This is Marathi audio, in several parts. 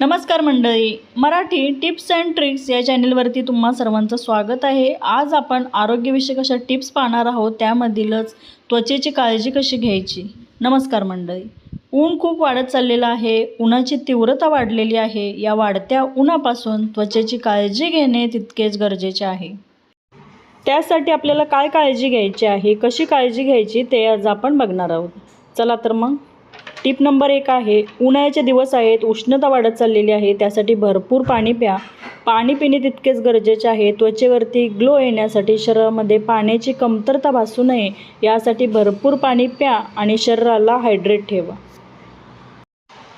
नमस्कार मंडळी मराठी टिप्स अँड ट्रिक्स या चॅनेलवरती तुम्हा सर्वांचं स्वागत आहे. आज आपण आरोग्यविषयक अशा टिप्स पाहणार आहोत त्यामधीलच त्वचेची काळजी कशी घ्यायची? नमस्कार मंडळी. ऊन खूप वाढत चाललेलं आहे उन्हाची तीव्रता वाढलेली आहे या वाढत्या उन्हापासून त्वचेची काळजी घेणे तितकेच गरजेचे आहे. त्यासाठी आपल्याला काय काळजी घ्यायची आहे कशी काळजी घ्यायची ते आज आपण बघणार आहोत. चला तर मग टिप नंबर एक आहे उन्हाळ्याचे दिवस आहेत उष्णता वाढत चाललेली आहे त्यासाठी भरपूर पाणी प्या. पाणी पिणे तितकेच गरजेचे आहे. त्वचेवरती ग्लो येण्यासाठी शरीरामध्ये पाण्याची कमतरता भासू नये यासाठी भरपूर पाणी प्या आणि शरीराला हायड्रेट ठेवा.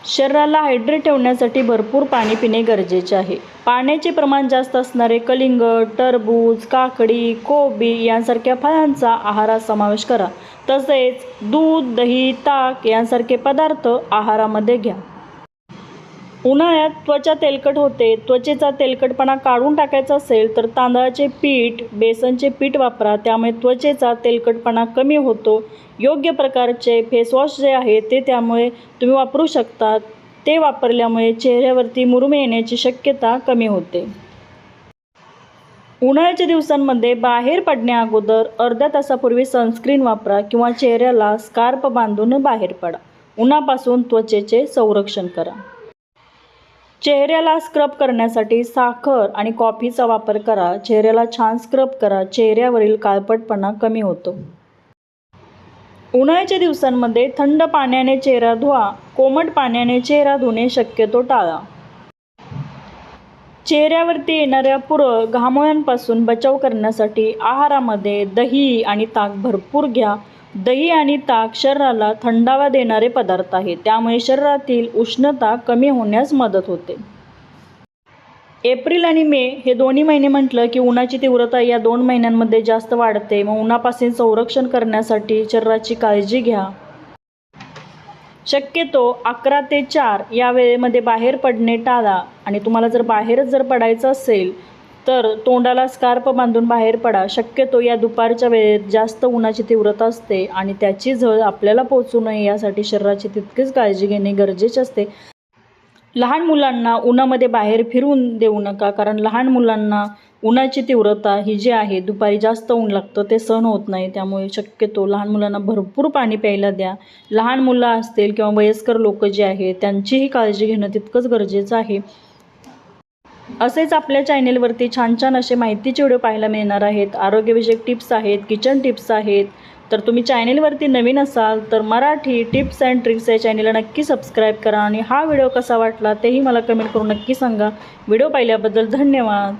शरीराला हायड्रेट ठेवण्यासाठी भरपूर पाणी पिणे गरजेचे आहे. पाण्याचे प्रमाण जास्त असणारे कलिंगड टरबूज काकडी कोबी यांसारख्या फळांचा आहारात समावेश करा. तसेच दूध दही ताक यांसारखे पदार्थ आहारामध्ये घ्या. उन्हाळ्यात त्वचा तेलकट होते. त्वचेचा तेलकटपणा काढून टाकायचा असेल तर तांदळाचे पीठ बेसनचे पीठ वापरा. त्यामुळे त्वचेचा तेलकटपणा कमी होतो. योग्य प्रकारचे फेसवॉश जे आहे ते त्यामुळे तुम्ही वापरू शकता. ते वापरल्यामुळे चेहऱ्यावरती मुरुमे येण्याची शक्यता कमी होते. उन्हाळ्याच्या दिवसांमध्ये बाहेर पडण्याअगोदर अर्ध्या तासापूर्वी सनस्क्रीन वापरा किंवा चेहऱ्याला स्कार्प बांधून बाहेर पडा. उन्हापासून त्वचेचे संरक्षण करा. चेहऱ्याला स्क्रब करण्यासाठी साखर आणि कॉफीचा वापर करा. चेहऱ्याला छान स्क्रब करा. चेहऱ्यावरील काळपटपणा कमी होतो. उन्हाळ्याच्या दिवसांमध्ये थंड पाण्याने चेहरा धुवा. कोमट पाण्याने चेहरा धुणे शक्यतो टाळा. चेहऱ्यावरती येणाऱ्या पुर घामोळ्यांपासून बचाव करण्यासाठी आहारामध्ये दही आणि ताक भरपूर घ्या. दही आणि ताक शरीराला थंडावा देणारे पदार्थ आहेत. त्यामुळे शरीरातील उष्णता कमी होण्यास मदत होते. एप्रिल आणि मे हे दोन्ही महिने म्हटलं की उन्हाची तीव्रता या दोन महिन्यांमध्ये जास्त वाढते. मग उन्हापासून संरक्षण करण्यासाठी शरीराची काळजी घ्या. शक्यतो अकरा ते चार या वेळेमध्ये बाहेर पडणे टाळा. आणि तुम्हाला जर बाहेरच जर पडायचं असेल तर तोंडाला स्कार्प बांधून बाहेर पडा. शक्यतो या दुपारच्या वेळेत जास्त उन्हाची तीव्रता असते आणि त्याची झळ आपल्याला पोचू नये यासाठी शरीराची तितकीच काळजी घेणे गरजेचे असते. लहान मुलांना उन्हामध्ये बाहेर फिरवून देऊ नका कारण लहान मुलांना उन्हाची तीव्रता ही जी आहे दुपारी जास्त ऊन लागतं ते सहन होत नाही. त्यामुळे शक्यतो लहान मुलांना भरपूर पाणी प्यायला द्या. लहान मुलं असतील किंवा वयस्कर लोक जे आहेत त्यांचीही काळजी घेणं तितकंच गरजेचं आहे. असेच आपल्या चॅनेलवरती छान छान असे माहितीचे व्हिडिओ पाहायला मिळणार आहेत. आरोग्यविषयक टिप्स आहेत किचन टिप्स आहेत. तर तुम्ही चॅनेलवरती नवीन असाल तर मराठी टिप्स अँड ट्रिक्स या चॅनेलला नक्की सबस्क्राईब करा. आणि हा व्हिडिओ कसा वाटला तेही मला कमेंट करून नक्की सांगा. व्हिडिओ पाहिल्याबद्दल धन्यवाद.